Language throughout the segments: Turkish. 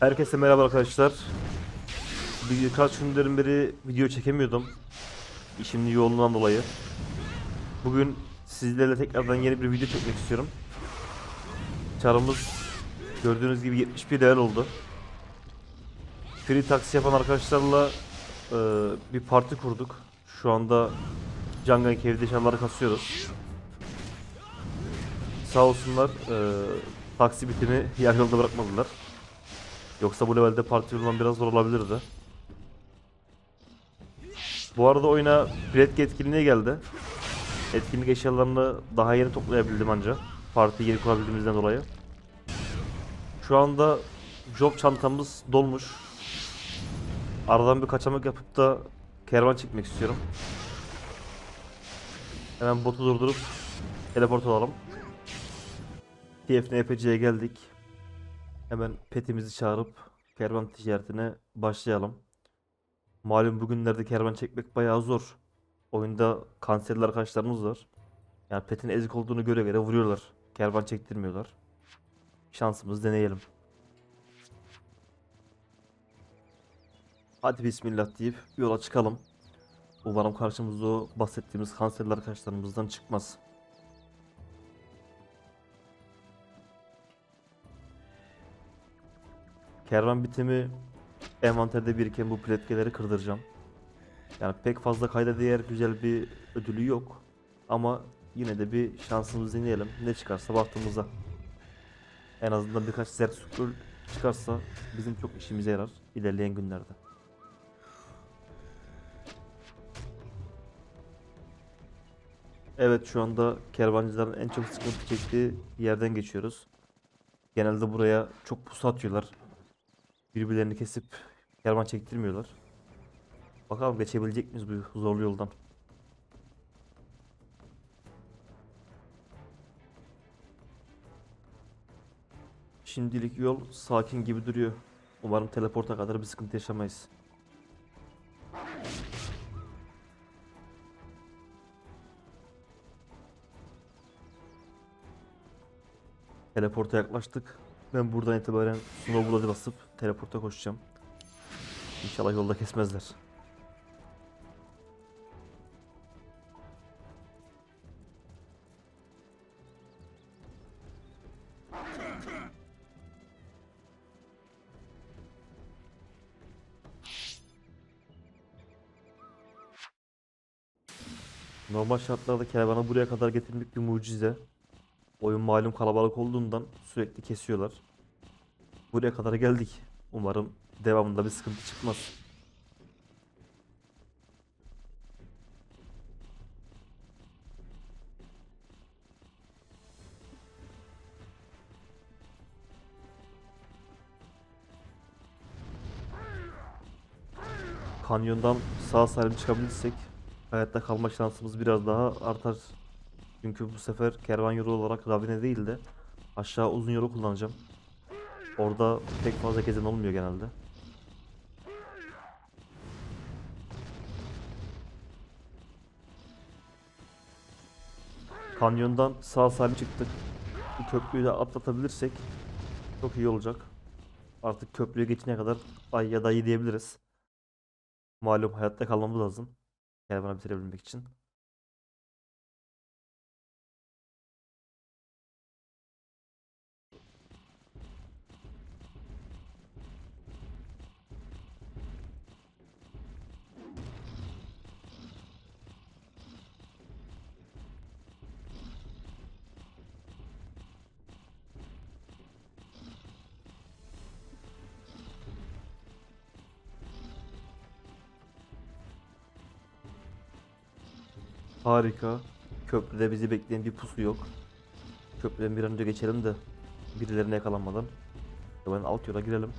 Herkese merhaba arkadaşlar. Birkaç gündür beri video çekemiyordum. İşimin yoğunluğundan dolayı. Bugün sizlerle tekrardan yeni bir video çekmek istiyorum. Çarımız gördüğünüz gibi 71 level oldu. Free taksi yapan arkadaşlarla e, bir parti kurduk. Şu anda Cangan Cave'de şarları kasıyoruz. Sağ olsunlar e, taksi bitimi yarı yolda bırakmadılar. Yoksa bu levelde parti bulmam biraz zor olabilirdi. Bu arada oyuna Red etkinliğe geldi. Etkinlik eşyalarını daha yeni toplayabildim ancak. Partiyi yeni kurabildiğimizden dolayı. Şu anda job çantamız dolmuş. Aradan bir kaçamak yapıp da kervan çekmek istiyorum. Hemen botu durdurup teleport olalım. TFNPC'ye geldik. Hemen petimizi çağırıp kervan ticaretine başlayalım. Malum bugünlerde kervan çekmek bayağı zor. Oyunda kanserli arkadaşlarımız var. Yani petin ezik olduğunu göre göre vuruyorlar. Kervan çektirmiyorlar. Şansımız deneyelim. Hadi bismillah deyip yola çıkalım. Umarım karşımızda bahsettiğimiz kanserli arkadaşlarımızdan çıkmaz. Kervan bitimi envanterde biriken bu pletkeleri kırdıracağım. Yani pek fazla kayda değer güzel bir ödülü yok. Ama yine de bir şansımızı deneyelim. Ne çıkarsa baktığımıza. En azından birkaç zert scroll çıkarsa bizim çok işimize yarar ilerleyen günlerde. Evet şu anda kervancıların en çok sıkıntı çektiği yerden geçiyoruz. Genelde buraya çok pusu atıyorlar. Birbirlerini kesip kervan çektirmiyorlar. Bakalım geçebilecek miyiz bu zorlu yoldan. Şimdilik yol sakin gibi duruyor. Umarım teleporta kadar bir sıkıntı yaşamayız. Teleporta yaklaştık. Ben buradan itibaren snowboard'a basıp teleporta koşacağım. İnşallah yolda kesmezler. Normal şartlarda kervanı buraya kadar getirmek bir mucize. Oyun malum kalabalık olduğundan sürekli kesiyorlar. Buraya kadar geldik. Umarım devamında bir sıkıntı çıkmaz. Kanyondan sağ salim çıkabilirsek hayatta kalma şansımız biraz daha artar. Çünkü bu sefer kervan yolu olarak Ravine değil de aşağı uzun yolu kullanacağım. Orada pek fazla gezen olmuyor genelde. Kanyondan sağ salim çıktık. Bu köprüyü de atlatabilirsek çok iyi olacak. Artık köprüye geçene kadar ay ya da iyi diyebiliriz. Malum hayatta kalmamız lazım. Kervanı bitirebilmek için. Harika. Köprüde bizi bekleyen bir pusu yok. Köprüden bir an önce geçelim de birilerine yakalanmadan. Hemen alt yola girelim.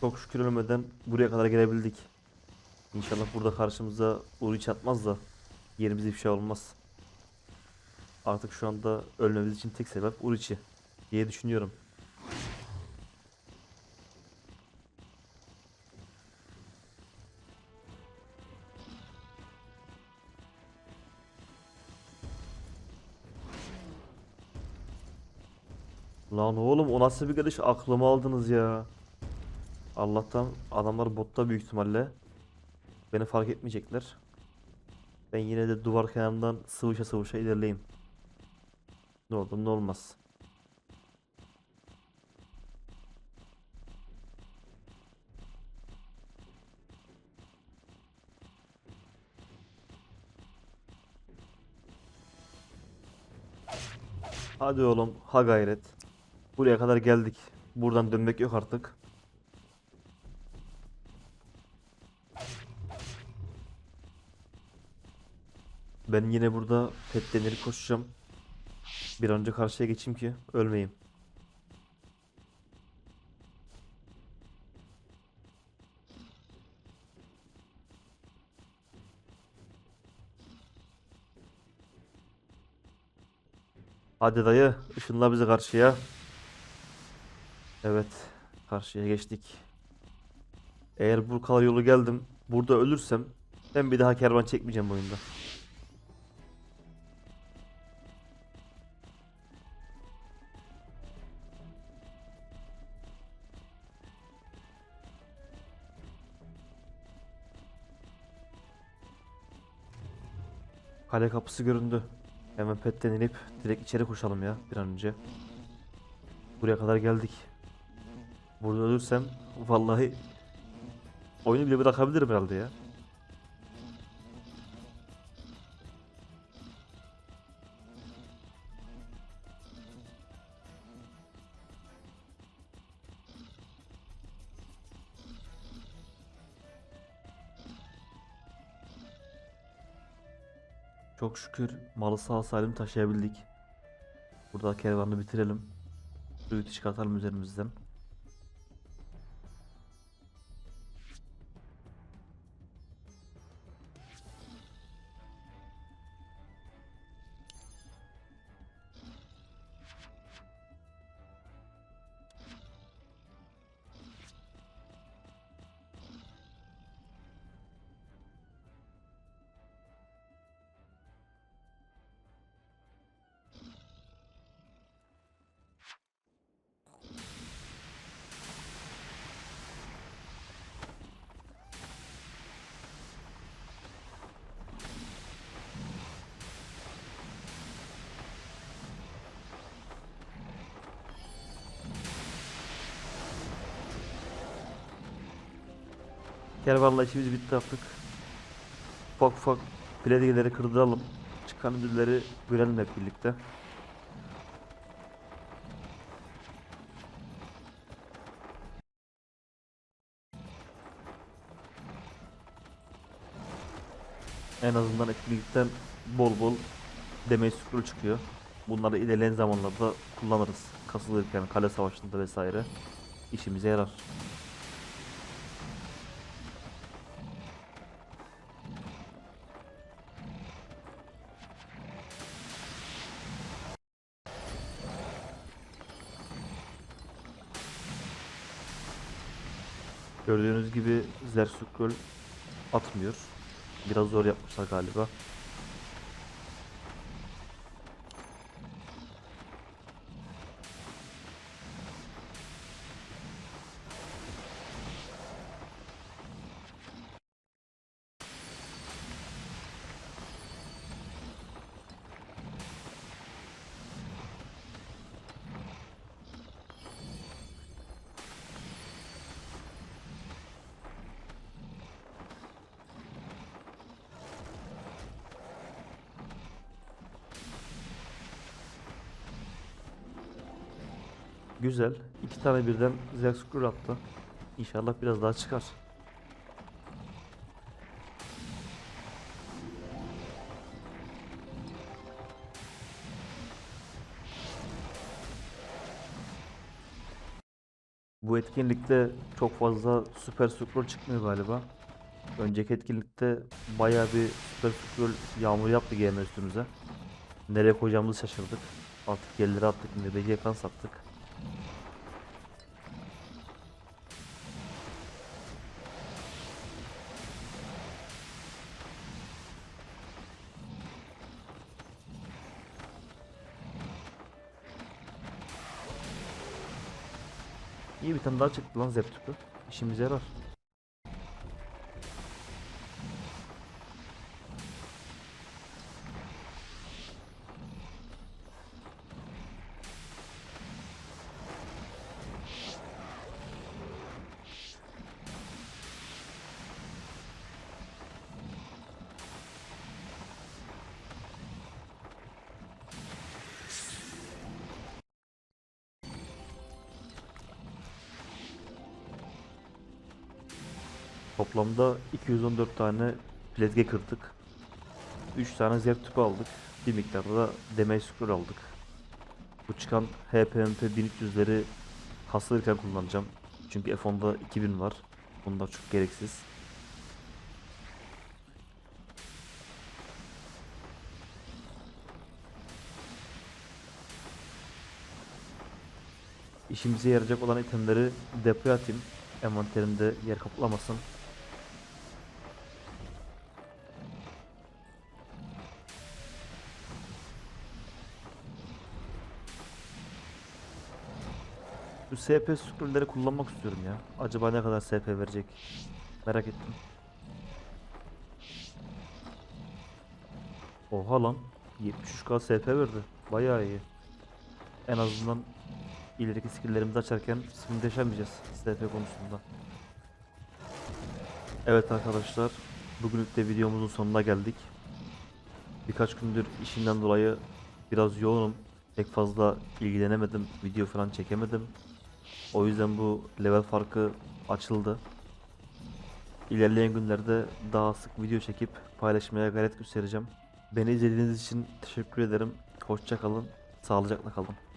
Çok şükür ölmeden buraya kadar gelebildik. İnşallah burada karşımıza Uri çatmaz da yerimize bir şey olmaz artık şu anda ölmemiz için tek sebep Urichi diye düşünüyorum. Lan oğlum o nasıl bir karış aklımı aldınız ya. Allah'tan adamlar botta büyük ihtimalle. Beni fark etmeyecekler. Ben yine de duvar kenarından sıvışa sıvışa ilerleyeyim. Ne olur ne olmaz. Hadi oğlum ha gayret. Buraya kadar geldik. Buradan dönmek yok artık. Ben yine burada petlenir koşacağım. Bir an önce karşıya geçeyim ki ölmeyeyim. Hadi dayı ışınla bizi karşıya. Evet karşıya geçtik. Eğer bu kadar yolu geldim burada ölürsem ben bir daha kervan çekmeyeceğim bu oyunda. Kale kapısı göründü. Hemen petten inip direkt içeri koşalım ya bir an önce. Buraya kadar geldik. Burada ölürsem vallahi oyunu bile bırakabilirim herhalde ya. Çok şükür malı sağ salim taşıyabildik. Burada kervanı bitirelim. Suyu çıkartalım üzerimizden. Kervanla işimiz bitti artık. Ufak ufak pledigeleri kırdıralım. Çıkan ödülleri görelim hep birlikte. En azından etkinlikten bol bol demey scroll çıkıyor. Bunları ilerleyen zamanlarda kullanırız. Kasılırken kale savaşında vesaire işimize yarar. Gördüğünüz gibi Zersukrol atmıyor. Biraz zor yapmışlar galiba. Güzel. İki tane birden Zersukrol attı. İnşallah biraz daha çıkar. Bu etkinlikte çok fazla süper scroll çıkmıyor galiba. Önceki etkinlikte bayağı bir süper scroll yağmur yaptı GM üstümüze. Nereye koyacağımızı şaşırdık. Artık yerlere attık, NBC kan sattık. İyi bir tane daha çıktı lan zep tüpü. İşimize yarar. Toplamda 214 tane plezge kırdık. 3 tane zep tüpü aldık. Bir miktarda da damage scroll aldık. Bu çıkan HPMP 1300'leri kasılırken kullanacağım. Çünkü F10'da 2000 var. Bunlar çok gereksiz. İşimize yarayacak olan itemleri depoya atayım. Envanterimde yer kaplamasın. SP scrollleri kullanmak istiyorum ya. Acaba ne kadar SP verecek? Merak ettim. Oha lan. 73k SP verdi. Bayağı iyi. En azından ileriki skilllerimizi açarken simleşemeyeceğiz SP konusunda. Evet arkadaşlar. Bugünlük de videomuzun sonuna geldik. Birkaç gündür işimden dolayı biraz yoğunum. Pek fazla ilgilenemedim. Video falan çekemedim. O yüzden bu level farkı açıldı. İlerleyen günlerde daha sık video çekip paylaşmaya gayret göstereceğim. Beni izlediğiniz için teşekkür ederim. Hoşça kalın. Sağlıcakla kalın.